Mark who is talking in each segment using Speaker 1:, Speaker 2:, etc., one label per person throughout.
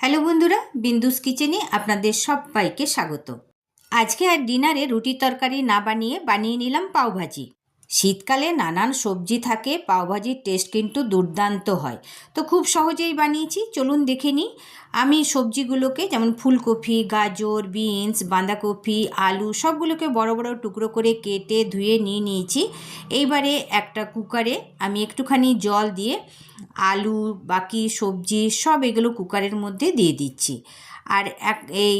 Speaker 1: Hello বন্ধুরা, বিন্দুস কিচেনে আপনাদের সবাইকে স্বাগত। আজকে আর ডিনারে রুটি তরকারি না বানিয়ে বানিয়ে নিলাম পাওভাজি। শীতকালে নানান সবজি থাকে, পাওভাজির টেস্ট কিন্তু দুর্দান্ত হয়। তো খুব সহজেই বানিয়েছি, চলুন দেখে নিই। আমি সবজিগুলোকে যেমন ফুলকপি, গাজর, বিনস, বাঁধাকপি, আলু সবগুলোকে বড় বড় টুকরো করে কেটে ধুয়ে নিয়ে নিয়েছি। এইবারে একটা কুকারে আমি একটুখানি জল দিয়ে আলু, বাকি সবজি সব এগুলো কুকারের মধ্যে দিয়ে দিচ্ছি। আর এক, এই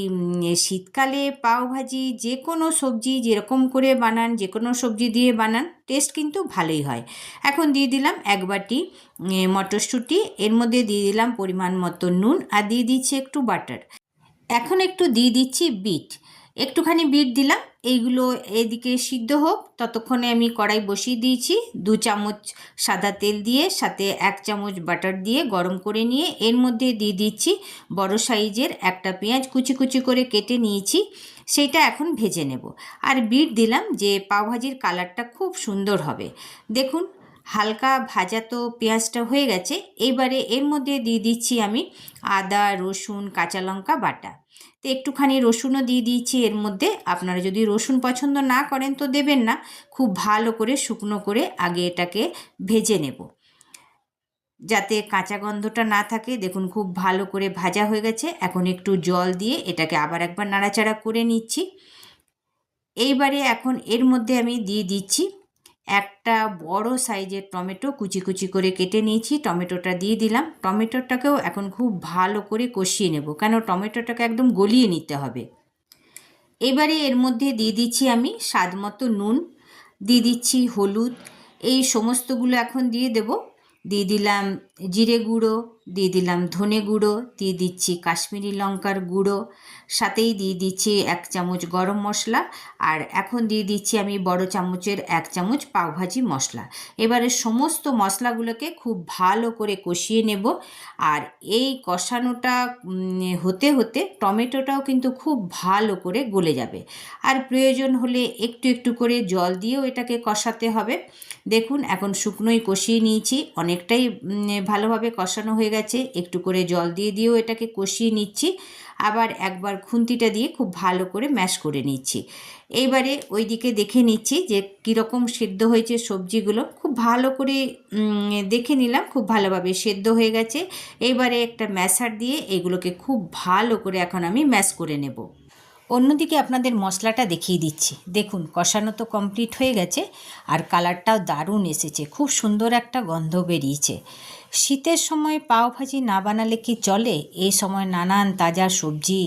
Speaker 1: শীতকালে পাওভাজি যে কোনো সবজি যেরকম করে বানান, যে কোনো সবজি দিয়ে বানান টেস্ট কিন্তু ভালোই হয়। এখন দিয়ে দিলাম এক বাটি মটরশুঁটি, এর মধ্যে দিয়ে দিলাম পরিমাণ মতো নুন আর দিয়ে দিচ্ছি একটু বাটার। এখন একটু দিয়ে দিচ্ছি বিট। একটুখানি বিট দিলাম, এইগুলো এদিকে সিদ্ধ হোক, ততক্ষণে আমি কড়াই বসিয়ে দিয়েছি। দু চামচ সাদা তেল দিয়ে, সাথে এক চামচ বাটার দিয়ে গরম করে নিয়ে এর মধ্যে দিয়ে দিচ্ছি বড় সাইজের একটা পেঁয়াজ কুচি কুচি করে কেটে নিয়েছি সেইটা এখন ভেজে নেব। আর বিট দিলাম যে পাওভাজির কালারটা খুব সুন্দর হবে। দেখুন হালকা ভাজা তো পেঁয়াজটা হয়ে গেছে। এইবারে এর মধ্যে দিয়ে দিচ্ছি আমি আদা, রসুন, কাঁচা লঙ্কা বাটা। তো একটুখানি রসুনও দিয়ে দিয়েছি এর মধ্যে। আপনারা যদি রসুন পছন্দ না করেন তো দেবেন না। খুব ভালো করে শুকনো করে আগে এটাকে ভেজে নেব। যাতে কাঁচা গন্ধটা না থাকে। দেখুন খুব ভালো করে ভাজা হয়ে গেছে। এখন একটু জল দিয়ে এটাকে আবার একবার নাড়াচাড়া করে নিচ্ছি। এইবারে এখন এর মধ্যে আমি দিয়ে দিচ্ছি একটা বড় সাইজের টমেটো কুচি কুচি করে কেটে নিয়েছি, টমেটোটা দিয়ে দিলাম। টমেটোটাকেও এখন খুব ভালো করে কষিয়ে নেব, কেন টমেটোটাকে একদম গলিয়ে নিতে হবে। এবারে এর মধ্যে দিয়ে দিচ্ছি আমি স্বাদ নুন, দিয়ে দিচ্ছি হলুদ, এই সমস্তগুলো এখন দিয়ে দেব। দিয়ে দিলাম জিরে গুঁড়ো, দিয়ে দিলাম ধনে গুঁড়ো, দিয়ে দিচ্ছি কাশ্মীরি লঙ্কার গুঁড়ো, সাথেই দিয়ে দিচ্ছি এক চামচ গরম মশলা আর এখন দিয়ে দিচ্ছি আমি বড় চামচের এক চামচ পাওভাজি মশলা। এবারে সমস্ত মশলাগুলোকে খুব ভালো করে কষিয়ে নেব আর এই কষানোটা হতে হতে টমেটোটাও কিন্তু খুব ভালো করে গলে যাবে। আর প্রয়োজন হলে একটু একটু করে জল দিয়েও এটাকে কষাতে হবে। দেখুন, এখন শুকনোই কষিয়ে নিয়েছি। অনেকটাই ভালোভাবে কষানো হয়ে গেছে। একটু করে জল দিয়ে দিয়েও এটাকে কষিয়ে নিচ্ছি। আবার একবার খুন্তিটা দিয়ে খুব ভালো করে ম্যাশ করে নিচ্ছি। এইবারে ওইদিকে দেখে নিচ্ছি যে কীরকম সেদ্ধ হয়েছে সবজিগুলো। খুব ভালো করে দেখে নিলাম, খুব ভালোভাবে সেদ্ধ হয়ে গেছে। এইবারে একটা ম্যাশার দিয়ে এগুলোকে খুব ভালো করে এখন আমি ম্যাশ করে নেব। অন্যদিকে আপনাদের মশলাটা দেখিয়ে দিচ্ছি। দেখুন, কষানো তো কমপ্লিট হয়ে গেছে আর কালারটাও দারুণ এসেছে। খুব সুন্দর একটা গন্ধ বেরিয়েছে। শীতের সময় পাও ভাজি না বানালে কি চলে? এই সময় নানান তাজা সবজি,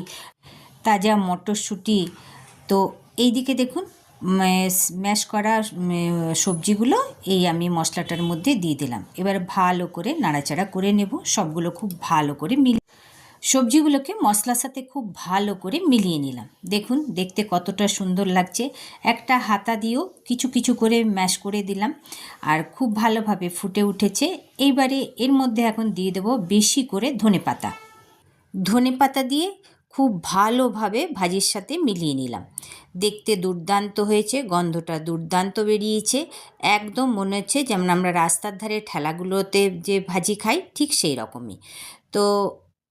Speaker 1: তাজা মটরশুঁটি। তো এই দিকে দেখুন, ম্যাশ করা সবজিগুলো এই আমি মশলাটার মধ্যে দিয়ে দিলাম। এবার ভালো করে নাড়াচাড়া করে নেব। সবগুলো খুব ভালো করে মিল সবজিগুলোকে মশলার সাথে খুব ভালো করে মিলিয়ে নিলাম। দেখুন, দেখতে কতটা সুন্দর লাগছে। একটা হাতা দিয়েও কিছু কিছু করে ম্যাশ করে দিলাম আর খুব ভালোভাবে ফুটে উঠেছে। এইবারে এর মধ্যে এখন দিয়ে দেবো বেশি করে ধনে পাতা। ধনে পাতা দিয়ে খুব ভালোভাবে ভাজির সাথে মিলিয়ে নিলাম। দেখতে দুর্দান্ত হয়েছে, গন্ধটা দুর্দান্ত বেরিয়েছে। একদম মনে হচ্ছে যেমন আমরা রাস্তার ধারে ঠেলাগুলোতে যে ভাজি খাই, ঠিক সেই রকমই। তো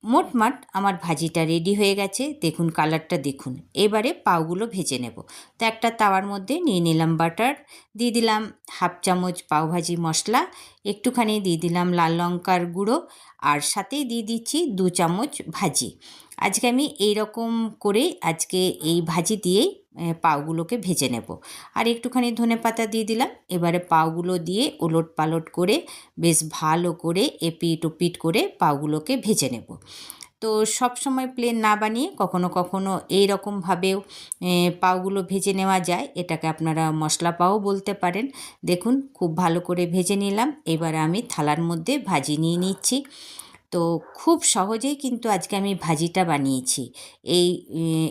Speaker 1: মোটমাট আমার ভাজিটা রেডি হয়ে গেছে। দেখুন কালারটা দেখুন। এবারে পাওগুলো ভেজে নেব। তো একটা তাওয়ার মধ্যে নিয়ে নিলাম বাটার দিয়ে দিলাম হাফ চামচ পাওভাজি মশলা, একটুখানি দিয়ে দিলাম লাল লঙ্কার গুঁড়ো, আর সাথেই দিয়ে দিচ্ছি দু চামচ ভাজি। আজকে আমি এই রকম করে আজকে এই ভাজি দিয়েই পাওগুলোকে ভেজে নেব। আর একটুখানি ধনে পাতা দিয়ে দিলাম। এবারে পাওগুলো দিয়ে ওলট পালট করে বেশ ভালো করে এপিট ওপিট করে পাওগুলোকে ভেজে নেব। তো সব সময় প্লেন না বানিয়ে কখনো কখনো এই রকমভাবেও পাওগুলো ভেজে নেওয়া যায়। এটাকে আপনারা মশলা পাও বলতে পারেন। দেখুন, খুব ভালো করে ভেজে নিলাম। এবার আমি থালার মধ্যে ভাজি নিয়ে নিচ্ছি। তো খুব সহজেই কিন্তু আজকে আমি ভাজিটা বানিয়েছি। এই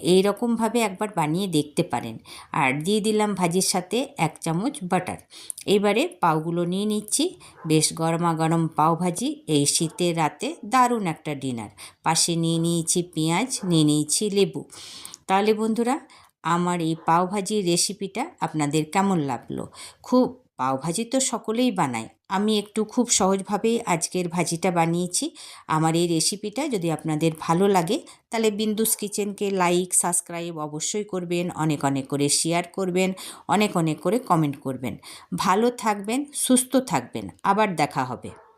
Speaker 1: এই রকমভাবে একবার বানিয়ে দেখতে পারেন। আর দিয়ে দিলাম ভাজির সাথে এক চামচ বাটার। এবারে পাওগুলো নিয়ে নিচ্ছি। বেশ গরমা গরম পাও ভাজি। এই শীতের রাতে দারুণ একটা ডিনার। পাশে নিয়ে নিয়েছি পেঁয়াজ, নিয়ে নিয়েছি লেবু। তাহলে বন্ধুরা, আমার এই পাও ভাজির রেসিপিটা আপনাদের কেমন লাগল? খুব পাওভাজি তো সকলেই বানায়। আমি একটু খুব সহজভাবেই আজকের ভাজিটা বানিয়েছি। আমার এই রেসিপিটা যদি আপনাদের ভালো লাগে, তাহলে বিন্দুস কিচেনকে লাইক সাবস্ক্রাইব অবশ্যই করবেন, অনেক অনেক করে শেয়ার করবেন, অনেক অনেক করে কমেন্ট করবেন। ভালো থাকবেন, সুস্থ থাকবেন। আবার দেখা হবে।